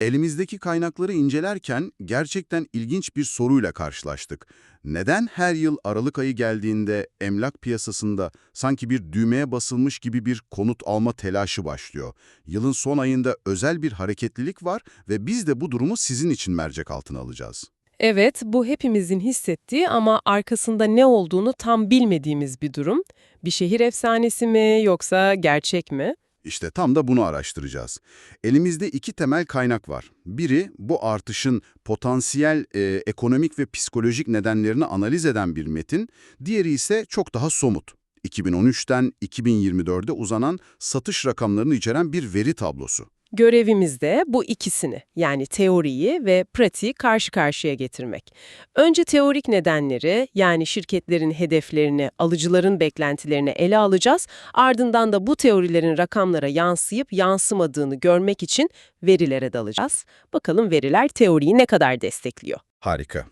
Elimizdeki kaynakları incelerken gerçekten ilginç bir soruyla karşılaştık. Neden her yıl Aralık ayı geldiğinde emlak piyasasında sanki bir düğmeye basılmış gibi bir konut alma telaşı başlıyor? Yılın son ayında özel bir hareketlilik var ve biz de bu durumu sizin için mercek altına alacağız. Evet, bu hepimizin hissettiği ama arkasında ne olduğunu tam bilmediğimiz bir durum. Bir şehir efsanesi mi yoksa gerçek mi? İşte tam da bunu araştıracağız. Elimizde iki temel kaynak var. Biri bu artışın potansiyel e, ekonomik ve psikolojik nedenlerini analiz eden bir metin, diğeri ise çok daha somut. 2013'ten 2024'e uzanan satış rakamlarını içeren bir veri tablosu. Görevimiz de bu ikisini yani teoriyi ve pratiği karşı karşıya getirmek. Önce teorik nedenleri yani şirketlerin hedeflerini, alıcıların beklentilerini ele alacağız. Ardından da bu teorilerin rakamlara yansıyıp yansımadığını görmek için verilere dalacağız. Bakalım veriler teoriyi ne kadar destekliyor. Harika.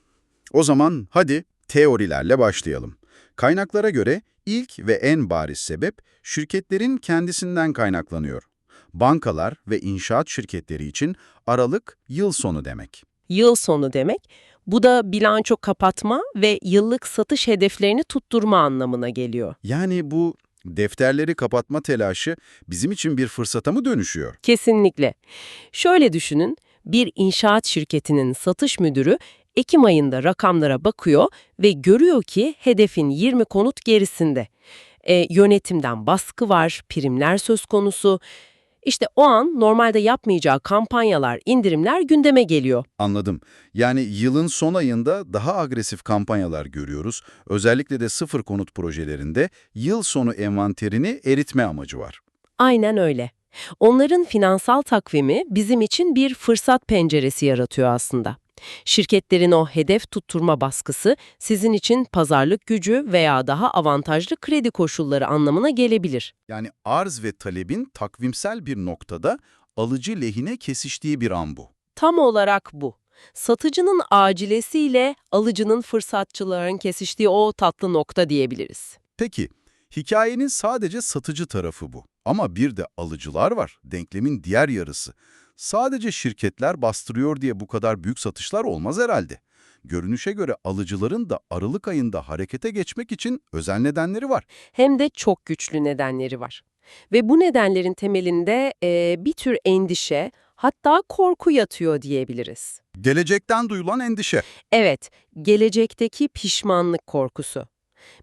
O zaman hadi teorilerle başlayalım. Kaynaklara göre ilk ve en bariz sebep şirketlerin kendisinden kaynaklanıyor. Bankalar ve inşaat şirketleri için Aralık yıl sonu demek. Yıl sonu demek, bu da bilanço kapatma ve yıllık satış hedeflerini tutturma anlamına geliyor. Yani bu defterleri kapatma telaşı bizim için bir fırsata mı dönüşüyor? Kesinlikle. Şöyle düşünün, bir inşaat şirketinin satış müdürü Ekim ayında rakamlara bakıyor ve görüyor ki hedefin 20 konut gerisinde. E, yönetimden baskı var, primler söz konusu. İşte o an normalde yapmayacağı kampanyalar, indirimler gündeme geliyor. Anladım. Yani yılın son ayında daha agresif kampanyalar görüyoruz. Özellikle de sıfır konut projelerinde yıl sonu envanterini eritme amacı var. Aynen öyle. Onların finansal takvimi bizim için bir fırsat penceresi yaratıyor aslında. Şirketlerin o hedef tutturma baskısı sizin için pazarlık gücü veya daha avantajlı kredi koşulları anlamına gelebilir. Yani arz ve talebin takvimsel bir noktada alıcı lehine kesiştiği bir an bu. Tam olarak bu. Satıcının acilesiyle alıcının fırsatçıların kesiştiği o tatlı nokta diyebiliriz. Peki, hikayenin sadece satıcı tarafı bu. Ama bir de alıcılar var, denklemin diğer yarısı. Sadece şirketler bastırıyor diye bu kadar büyük satışlar olmaz herhalde. Görünüşe göre alıcıların da Aralık ayında harekete geçmek için özel nedenleri var. Hem de çok güçlü nedenleri var. Ve bu nedenlerin temelinde eee, bir tür endişe, hatta korku yatıyor diyebiliriz. Gelecekten duyulan endişe. Evet, gelecekteki pişmanlık korkusu.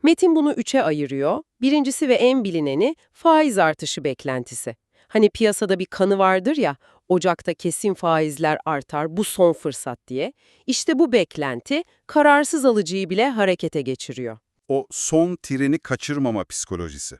Metin bunu üçe ayırıyor. Birincisi ve en bilineni faiz artışı beklentisi. Hani piyasada bir kanı vardır ya, Ocak'ta kesin faizler artar, bu son fırsat diye. İşte bu beklenti kararsız alıcıyı bile harekete geçiriyor. O son treni kaçırmama psikolojisi.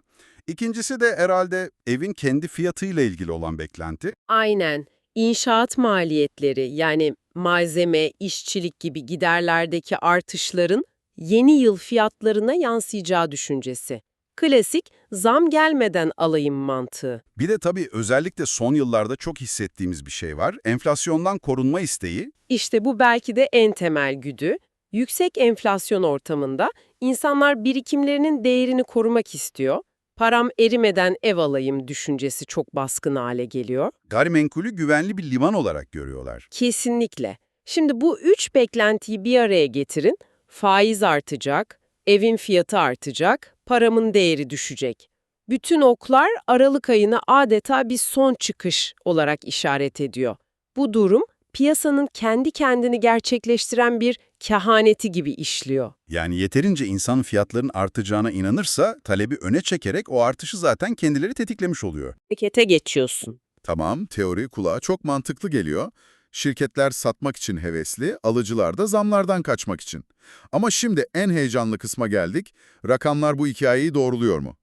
İkincisi de herhalde evin kendi fiyatıyla ilgili olan beklenti. Aynen. İnşaat maliyetleri yani malzeme, işçilik gibi giderlerdeki artışların yeni yıl fiyatlarına yansıyacağı düşüncesi. Klasik zam gelmeden alayım mantığı. Bir de tabii özellikle son yıllarda çok hissettiğimiz bir şey var. Enflasyondan korunma isteği. İşte bu belki de en temel güdü. Yüksek enflasyon ortamında insanlar birikimlerinin değerini korumak istiyor. Param erimeden ev alayım düşüncesi çok baskın hale geliyor. Gayrimenkulü güvenli bir liman olarak görüyorlar. Kesinlikle. Şimdi bu üç beklentiyi bir araya getirin. Faiz artacak, evin fiyatı artacak, paramın değeri düşecek. Bütün oklar Aralık ayına adeta bir son çıkış olarak işaret ediyor. Bu durum piyasanın kendi kendini gerçekleştiren bir kehaneti gibi işliyor. Yani yeterince insan fiyatların artacağına inanırsa talebi öne çekerek o artışı zaten kendileri tetiklemiş oluyor. Harekete geçiyorsun. Tamam, teori kulağa çok mantıklı geliyor. Şirketler satmak için hevesli, alıcılar da zamlardan kaçmak için. Ama şimdi en heyecanlı kısma geldik. Rakamlar bu hikayeyi doğruluyor mu?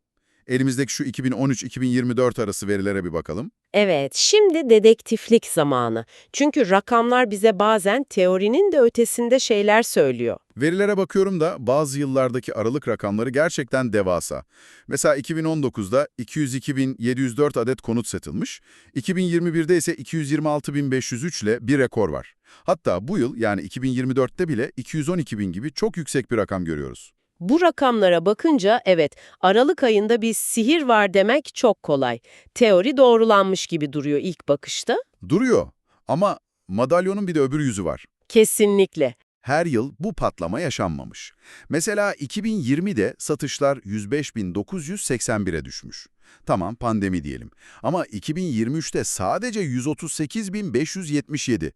Elimizdeki şu 2013-2024 arası verilere bir bakalım. Evet, şimdi dedektiflik zamanı. Çünkü rakamlar bize bazen teorinin de ötesinde şeyler söylüyor. Verilere bakıyorum da bazı yıllardaki aralık rakamları gerçekten devasa. Mesela 2019'da 202.704 adet konut satılmış, 2021'de ise 226.503 ile bir rekor var. Hatta bu yıl yani 2024'te bile 212.000 gibi çok yüksek bir rakam görüyoruz. Bu rakamlara bakınca evet, Aralık ayında bir sihir var demek çok kolay. Teori doğrulanmış gibi duruyor ilk bakışta. Duruyor ama madalyonun bir de öbür yüzü var. Kesinlikle. Her yıl bu patlama yaşanmamış. Mesela 2020'de satışlar 105.981'e düşmüş. Tamam pandemi diyelim. Ama 2023'te sadece 138.577.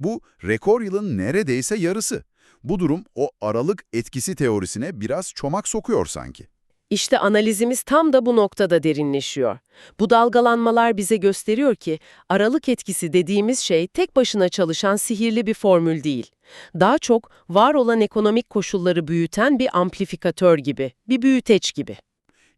Bu rekor yılın neredeyse yarısı. Bu durum o aralık etkisi teorisine biraz çomak sokuyor sanki. İşte analizimiz tam da bu noktada derinleşiyor. Bu dalgalanmalar bize gösteriyor ki aralık etkisi dediğimiz şey tek başına çalışan sihirli bir formül değil. Daha çok var olan ekonomik koşulları büyüten bir amplifikatör gibi, bir büyüteç gibi.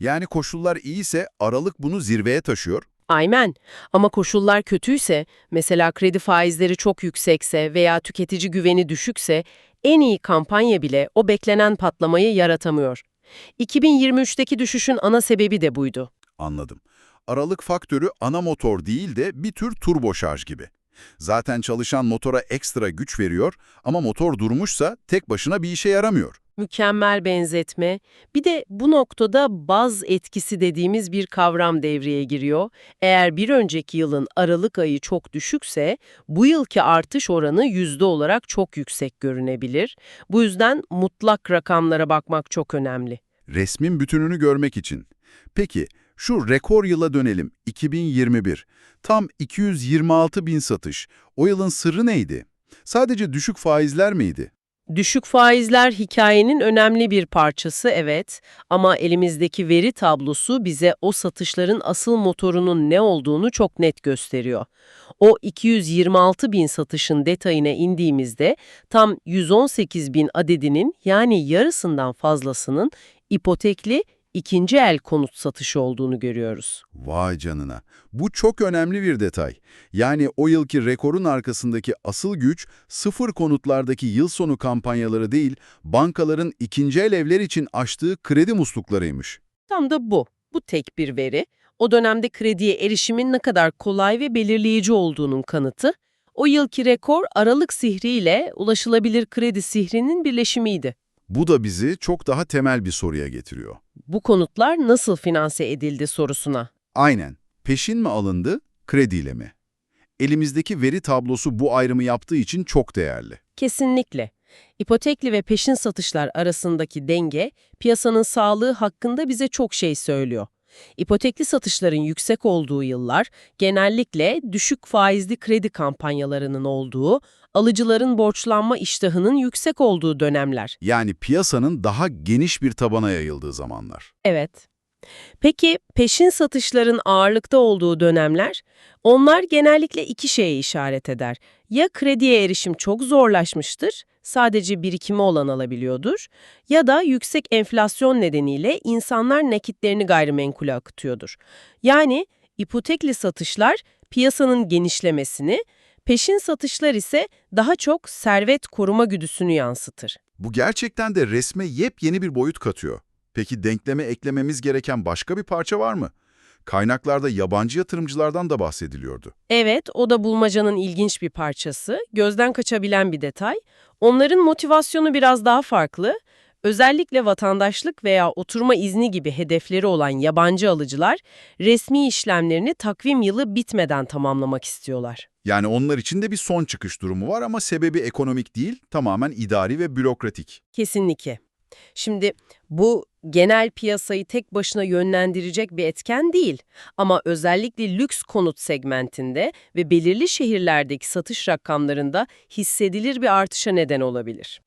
Yani koşullar iyiyse aralık bunu zirveye taşıyor. Aynen. Ama koşullar kötüyse, mesela kredi faizleri çok yüksekse veya tüketici güveni düşükse, en iyi kampanya bile o beklenen patlamayı yaratamıyor. 2023'teki düşüşün ana sebebi de buydu. Anladım. Aralık faktörü ana motor değil de bir tür turbo şarj gibi. Zaten çalışan motora ekstra güç veriyor ama motor durmuşsa tek başına bir işe yaramıyor. Mükemmel benzetme. Bir de bu noktada baz etkisi dediğimiz bir kavram devreye giriyor. Eğer bir önceki yılın Aralık ayı çok düşükse, bu yılki artış oranı yüzde olarak çok yüksek görünebilir. Bu yüzden mutlak rakamlara bakmak çok önemli. Resmin bütününü görmek için. Peki şu rekor yıla dönelim 2021. Tam 226 bin satış. O yılın sırrı neydi? Sadece düşük faizler miydi? Düşük faizler hikayenin önemli bir parçası evet ama elimizdeki veri tablosu bize o satışların asıl motorunun ne olduğunu çok net gösteriyor. O 226 bin satışın detayına indiğimizde tam 118 bin adedinin yani yarısından fazlasının ipotekli ikinci el konut satışı olduğunu görüyoruz. Vay canına. Bu çok önemli bir detay. Yani o yılki rekorun arkasındaki asıl güç sıfır konutlardaki yıl sonu kampanyaları değil, bankaların ikinci el evler için açtığı kredi musluklarıymış. Tam da bu. Bu tek bir veri. O dönemde krediye erişimin ne kadar kolay ve belirleyici olduğunun kanıtı. O yılki rekor aralık sihriyle ulaşılabilir kredi sihrinin birleşimiydi. Bu da bizi çok daha temel bir soruya getiriyor. Bu konutlar nasıl finanse edildi sorusuna. Aynen. Peşin mi alındı, krediyle mi? Elimizdeki veri tablosu bu ayrımı yaptığı için çok değerli. Kesinlikle. İpotekli ve peşin satışlar arasındaki denge, piyasanın sağlığı hakkında bize çok şey söylüyor. İpotekli satışların yüksek olduğu yıllar, genellikle düşük faizli kredi kampanyalarının olduğu, alıcıların borçlanma iştahının yüksek olduğu dönemler. Yani piyasanın daha geniş bir tabana yayıldığı zamanlar. Evet. Peki peşin satışların ağırlıkta olduğu dönemler? Onlar genellikle iki şeye işaret eder. Ya krediye erişim çok zorlaşmıştır, sadece birikimi olan alabiliyordur ya da yüksek enflasyon nedeniyle insanlar nakitlerini gayrimenkule akıtıyordur. Yani ipotekli satışlar piyasanın genişlemesini, peşin satışlar ise daha çok servet koruma güdüsünü yansıtır. Bu gerçekten de resme yepyeni bir boyut katıyor. Peki denkleme eklememiz gereken başka bir parça var mı? Kaynaklarda yabancı yatırımcılardan da bahsediliyordu. Evet, o da bulmacanın ilginç bir parçası, gözden kaçabilen bir detay. Onların motivasyonu biraz daha farklı. Özellikle vatandaşlık veya oturma izni gibi hedefleri olan yabancı alıcılar, resmi işlemlerini takvim yılı bitmeden tamamlamak istiyorlar. Yani onlar için de bir son çıkış durumu var ama sebebi ekonomik değil, tamamen idari ve bürokratik. Kesinlikle. Şimdi bu genel piyasayı tek başına yönlendirecek bir etken değil ama özellikle lüks konut segmentinde ve belirli şehirlerdeki satış rakamlarında hissedilir bir artışa neden olabilir.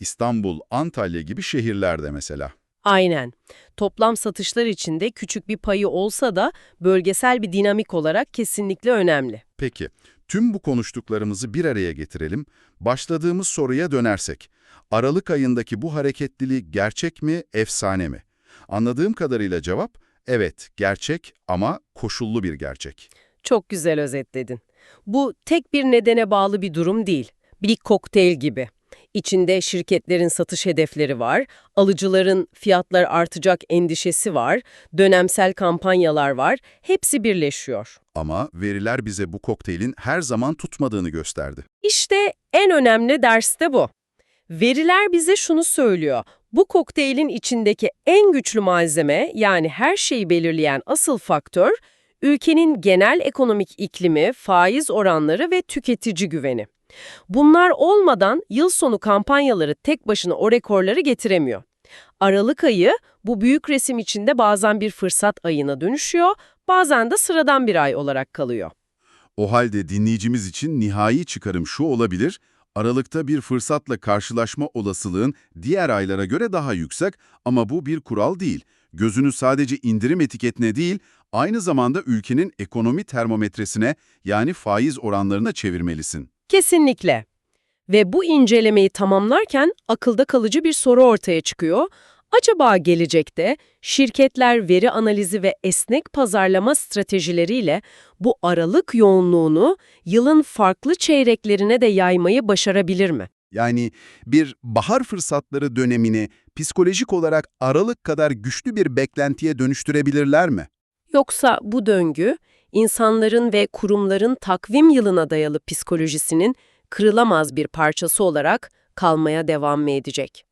İstanbul, Antalya gibi şehirlerde mesela. Aynen. Toplam satışlar içinde küçük bir payı olsa da bölgesel bir dinamik olarak kesinlikle önemli. Peki, tüm bu konuştuklarımızı bir araya getirelim. Başladığımız soruya dönersek. Aralık ayındaki bu hareketlilik gerçek mi, efsane mi? Anladığım kadarıyla cevap, evet, gerçek ama koşullu bir gerçek. Çok güzel özetledin. Bu tek bir nedene bağlı bir durum değil. Bir kokteyl gibi. İçinde şirketlerin satış hedefleri var, alıcıların fiyatlar artacak endişesi var, dönemsel kampanyalar var, hepsi birleşiyor. Ama veriler bize bu kokteylin her zaman tutmadığını gösterdi. İşte en önemli ders de bu. Veriler bize şunu söylüyor. Bu kokteylin içindeki en güçlü malzeme yani her şeyi belirleyen asıl faktör ülkenin genel ekonomik iklimi, faiz oranları ve tüketici güveni. Bunlar olmadan yıl sonu kampanyaları tek başına o rekorları getiremiyor. Aralık ayı bu büyük resim içinde bazen bir fırsat ayına dönüşüyor, bazen de sıradan bir ay olarak kalıyor. O halde dinleyicimiz için nihai çıkarım şu olabilir, Aralıkta bir fırsatla karşılaşma olasılığın diğer aylara göre daha yüksek ama bu bir kural değil. Gözünü sadece indirim etiketine değil, aynı zamanda ülkenin ekonomi termometresine yani faiz oranlarına çevirmelisin. Kesinlikle. Ve bu incelemeyi tamamlarken akılda kalıcı bir soru ortaya çıkıyor. Acaba gelecekte şirketler veri analizi ve esnek pazarlama stratejileriyle bu aralık yoğunluğunu yılın farklı çeyreklerine de yaymayı başarabilir mi? Yani bir bahar fırsatları dönemini psikolojik olarak Aralık kadar güçlü bir beklentiye dönüştürebilirler mi? Yoksa bu döngü insanların ve kurumların takvim yılına dayalı psikolojisinin kırılamaz bir parçası olarak kalmaya devam mı edecek?